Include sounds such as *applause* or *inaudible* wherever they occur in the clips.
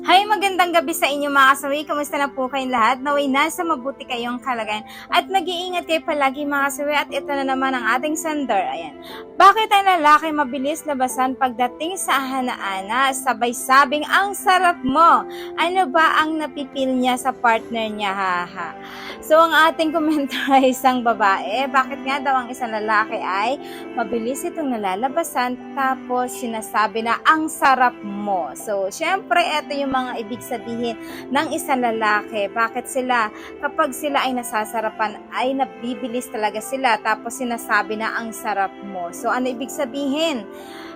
Hi, magandang gabi sa inyo mga kasawi. Kumusta na po kayong lahat? Naway nasa mabuti kayong kalagayan. At mag-iingat kayo palagi mga kasawi. At ito na naman ang ating sender. Ayan. Bakit ang lalaki mabilis labasan pagdating sa hana-ana? Sabay sabing, ang sarap mo. Ano ba ang napipil niya sa partner niya? Haha. So, ang ating *laughs* komentar ay isang babae. Bakit nga daw ang isang lalaki ay mabilis itong nalalabasan tapos sinasabi na ang sarap mo. So, syempre, ito yung mga ibig sabihin ng isang lalaki. Bakit sila, kapag sila ay nasasarapan, ay nabibilis talaga sila tapos sinasabi na ang sarap mo. So, ano ibig sabihin?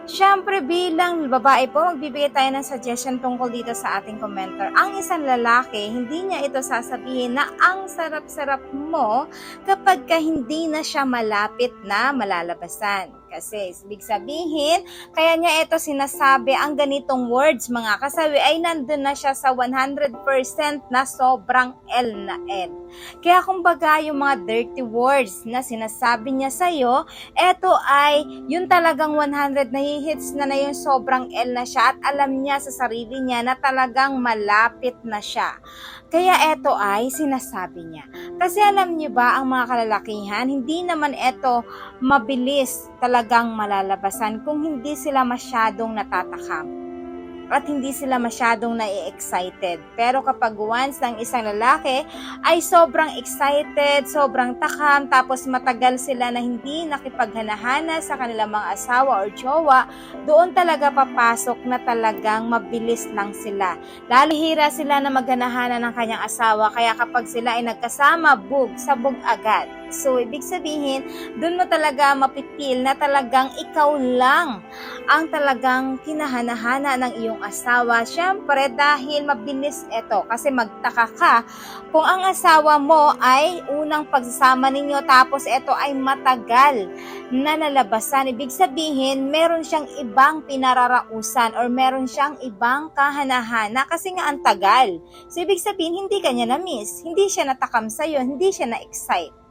Siyempre, bilang babae po, magbibigay tayo ng suggestion tungkol dito sa ating commenter. Ang isang lalaki, hindi niya ito sasabihin na ang sarap-sarap mo kapag ka hindi na siya malapit na malalabasan. Kasi, ibig sabihin, kaya niya ito sinasabi, ang ganitong words, mga kasabi, ay nandun na siya sa 100% na sobrang L na L. Kaya kumbaga, yung mga dirty words na sinasabi niya sa'yo, eto ay yung talagang 100 na hits na na yung sobrang L na siya at alam niya sa sarili niya na talagang malapit na siya. Kaya eto ay sinasabi niya. Kasi alam niyo ba ang mga kalalakihan, hindi naman eto mabilis talagang malalabasan kung hindi sila masyadong natatakam at hindi sila masyadong nai-excited. Pero kapag once ng isang lalaki ay sobrang excited, sobrang takam, tapos matagal sila na hindi nakipaghanahana sa kanilang mga asawa or jowa, doon talaga papasok na talagang mabilis lang sila. Lalihira sila na maghanahana ng kanyang asawa, kaya kapag sila ay nagkasama, bug, sabog agad. So, ibig sabihin, doon mo talaga mapipil na talagang ikaw lang ang talagang kinahanahana ng iyong asawa. Siyempre, dahil mabilis ito. Kasi magtaka ka kung ang asawa mo ay unang pagsasama ninyo tapos ito ay matagal na nalabasan. Ibig sabihin, meron siyang ibang pinararausan or meron siyang ibang kahanahana kasi nga ang tagal. So, ibig sabihin, hindi kanya na-miss. Hindi siya natakam sa'yo. Hindi siya na-excite.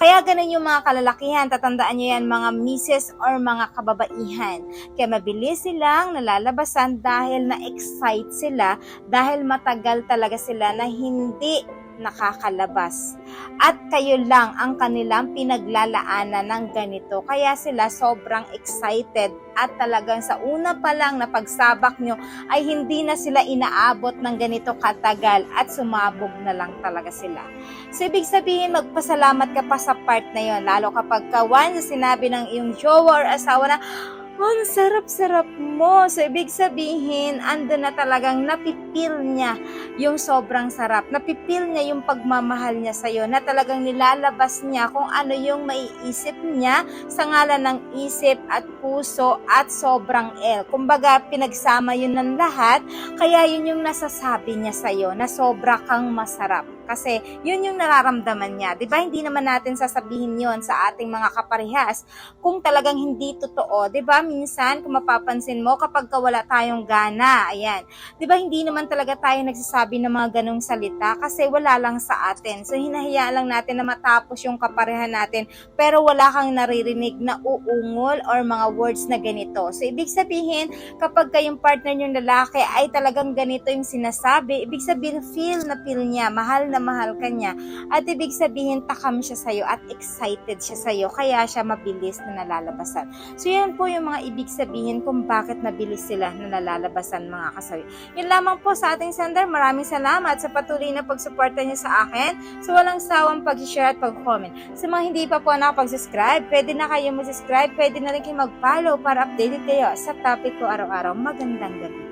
Kaya ganun yung mga kalalakihan, tatandaan nyo yan mga misis or mga kababaihan. Kaya mabilis silang nalalabasan dahil na-excite sila, dahil matagal talaga sila na hindi nakakalabas. At kayo lang ang kanilang pinaglalaanan ng ganito. Kaya sila sobrang excited at talagang sa una pa lang na pagsabak nyo ay hindi na sila inaabot ng ganito katagal at sumabog na lang talaga sila. So, ibig sabihin, magpasalamat ka pa sa part na yon lalo kapag kawan sinabi ng iyong jowa or asawa na, ang sarap-sarap mo. So, ibig sabihin, ando na talagang napipil niya yung sobrang sarap. Napipil niya yung pagmamahal niya sa'yo na talagang nilalabas niya kung ano yung maiisip niya sa ngalan ng isip at puso at sobrang L. Kumbaga, pinagsama yun ng lahat, kaya yun yung nasasabi niya sa'yo na sobra kang masarap. Kasi yun yung nararamdaman niya. Di ba hindi naman natin sasabihin yon sa ating mga kaparehas kung talagang hindi totoo. Di ba minsan, kung mapapansin mo, kapag wala tayong gana, ayan. Di ba hindi naman talaga tayo nagsasabi ng mga ganong salita kasi wala lang sa atin. So hinahiya lang natin na matapos yung kaparehan natin pero wala kang naririnig na uungol or mga words na ganito. So ibig sabihin, kapag kayong partner yung lalaki ay talagang ganito yung sinasabi, ibig sabihin feel na feel niya, mahal na mahal ka niya. At ibig sabihin, takam siya sa'yo at excited siya sa'yo, kaya siya mabilis na nalalabasan. So, yan po yung mga ibig sabihin kung bakit mabilis sila na nalalabasan mga kasawi. Yun lamang po sa ating sender. Maraming salamat sa patuloy na pagsuporta niyo sa akin. So, walang sawang pag-share at pag-comment. Sa mga hindi pa po nakapag-subscribe, pwede na kayo mag-subscribe, pwede na rin kayo mag-follow para updated kayo sa topic ko araw-araw. Magandang gabi.